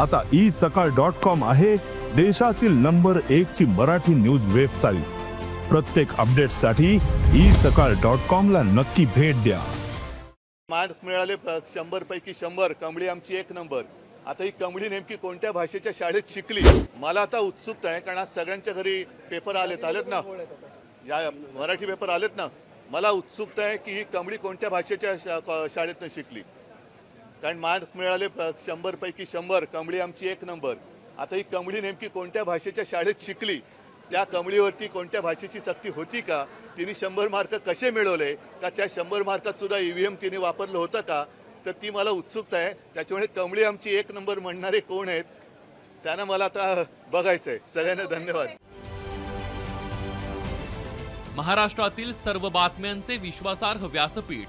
आता ई सकाळ dot com आहे देशातील नंबर एक ची मराठी न्यूज वेबसाईट. प्रत्येक अपडेटसाठी ई सकाळ डॉट कॉम ला नक्की भेट द्या. मार्क मिळाले प- शंभर पैकी शंभर. कमळी आमची एक नंबर. आता ही कमळी नेमकी कोणत्या भाषेच्या शाळेत शिकली? मला आता उत्सुकता आहे कारण आज सगळ्यांच्या घरी पेपर आलेत. आलेत ना? या मराठी पेपर आलेत ना? मला उत्सुकता आहे की ही कमळी कोणत्या भाषेच्या शाळेतनं शिकली? कारण मार्क मिळाले शंभरपैकी शंभर. कमळी आमची एक नंबर. आता ही कमळी नेमकी कोणत्या भाषेच्या शाळेत शिकली? त्या कमळीवरती कोणत्या भाषेची सक्ती होती का? तिने शंभर मार्क कसे मिळवले? का त्या शंभर मार्कात सुद्धा ईव्हीएम तिने वापरलं होतं का? तर ती मला उत्सुकता आहे. त्याच्यामुळे कमळी आमची एक नंबर म्हणणारे कोण आहेत त्यांना मला आता बघायचं आहे सगळ्यांना धन्यवाद. महाराष्ट्रातील सर्व बातम्यांचे विश्वासार्ह व्यासपीठ